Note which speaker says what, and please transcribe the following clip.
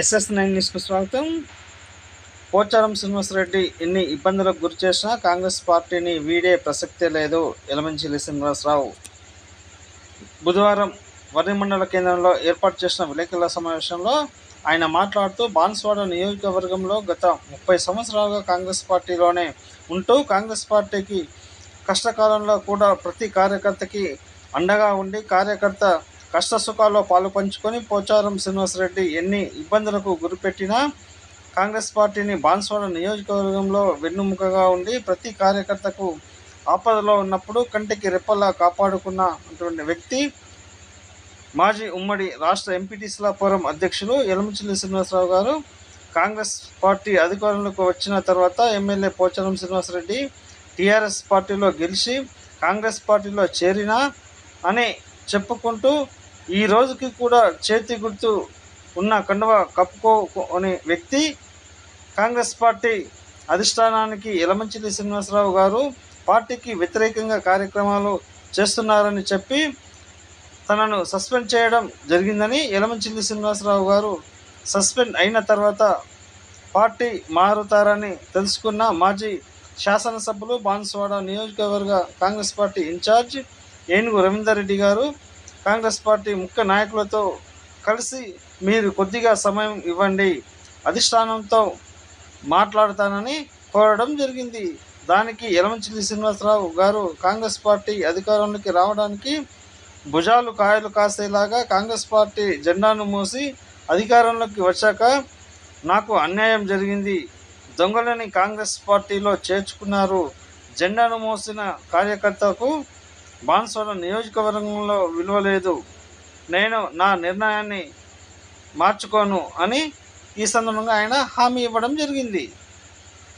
Speaker 1: SS nine న్యూస్కు స్వాగతం. పోచారం శ్రీనివాసరెడ్డి ఎన్ని ఇబ్బందులకు గురి చేసినా కాంగ్రెస్ పార్టీని వీడే ప్రసక్తే లేదు ఎలమంచిలి శ్రీనివాసరావు బుధవారం వర్ణిమండల కేంద్రంలో ఏర్పాటు చేసిన విలేకరుల సమావేశంలో ఆయన మాట్లాడుతూ బాన్స్వాడ నియోజకవర్గంలో గత ముప్పై సంవత్సరాలుగా కాంగ్రెస్ పార్టీలోనే ఉంటూ కాంగ్రెస్ పార్టీకి కష్టకాలంలో కూడా ప్రతి కార్యకర్తకి అండగా ఉండి కార్యకర్త కష్ట సుఖాల్లో పాలు పంచుకొని పోచారం శ్రీనివాసరెడ్డి ఎన్ని ఇబ్బందులకు గురిపెట్టినా కాంగ్రెస్ పార్టీని బాన్స్వాడ నియోజకవర్గంలో వెన్నుముకగా ఉండి ప్రతి కార్యకర్తకు ఆపదలో ఉన్నప్పుడు కంటికి రెప్పలా కాపాడుకున్న అటువంటి వ్యక్తి మాజీ ఉమ్మడి రాష్ట్ర ఎంపీటీసీల ఫోరం అధ్యక్షులు యలమంచిలి శ్రీనివాసరావు గారు కాంగ్రెస్ పార్టీ అధికారంలోకి వచ్చిన తర్వాత ఎమ్మెల్యే పోచారం శ్రీనివాసరెడ్డి టీఆర్ఎస్ పార్టీలో గెలిచి కాంగ్రెస్ పార్టీలో చేరిన అని చెప్పుకుంటూ ఈ రోజుకి కూడా చేతి గుర్తు ఉన్న కండువ కప్పుకోని వ్యక్తి కాంగ్రెస్ పార్టీ అధిష్టానానికి యలమంచిలి శ్రీనివాసరావు గారు పార్టీకి వ్యతిరేకంగా కార్యక్రమాలు చేస్తున్నారని చెప్పి తనను సస్పెండ్ చేయడం జరిగిందని యలమంచిలి శ్రీనివాసరావు గారు సస్పెండ్ అయిన తర్వాత పార్టీ మారుతారని తెలుసుకున్న మాజీ శాసనసభ్యులు బాన్సువాడ నియోజకవర్గ కాంగ్రెస్ పార్టీ ఇన్ఛార్జ్ ఏనుగు రవీందర్ రెడ్డి గారు కాంగ్రెస్ పార్టీ ముఖ్య నాయకులతో కలిసి మీరు కొద్దిగా సమయం ఇవ్వండి అధిష్టానంతో మాట్లాడతానని కోరడం జరిగింది. దానికి యలమంచిలి శ్రీనివాసరావు గారు కాంగ్రెస్ పార్టీ అధికారంలోకి రావడానికి భుజాలు కాయలు కాసేలాగా కాంగ్రెస్ పార్టీ జెండాను మోసి అధికారంలోకి వచ్చాక నాకు అన్యాయం జరిగింది. దొంగలని కాంగ్రెస్ పార్టీలో చేర్చుకున్నారు. జెండాను మోసిన కార్యకర్తకు బాన్సోడ నియోజకవర్గంలో విలువ లేదు. నేను నా నిర్ణయాన్ని మార్చుకోను అని ఈ సందర్భంగా ఆయన హామీ ఇవ్వడం జరిగింది.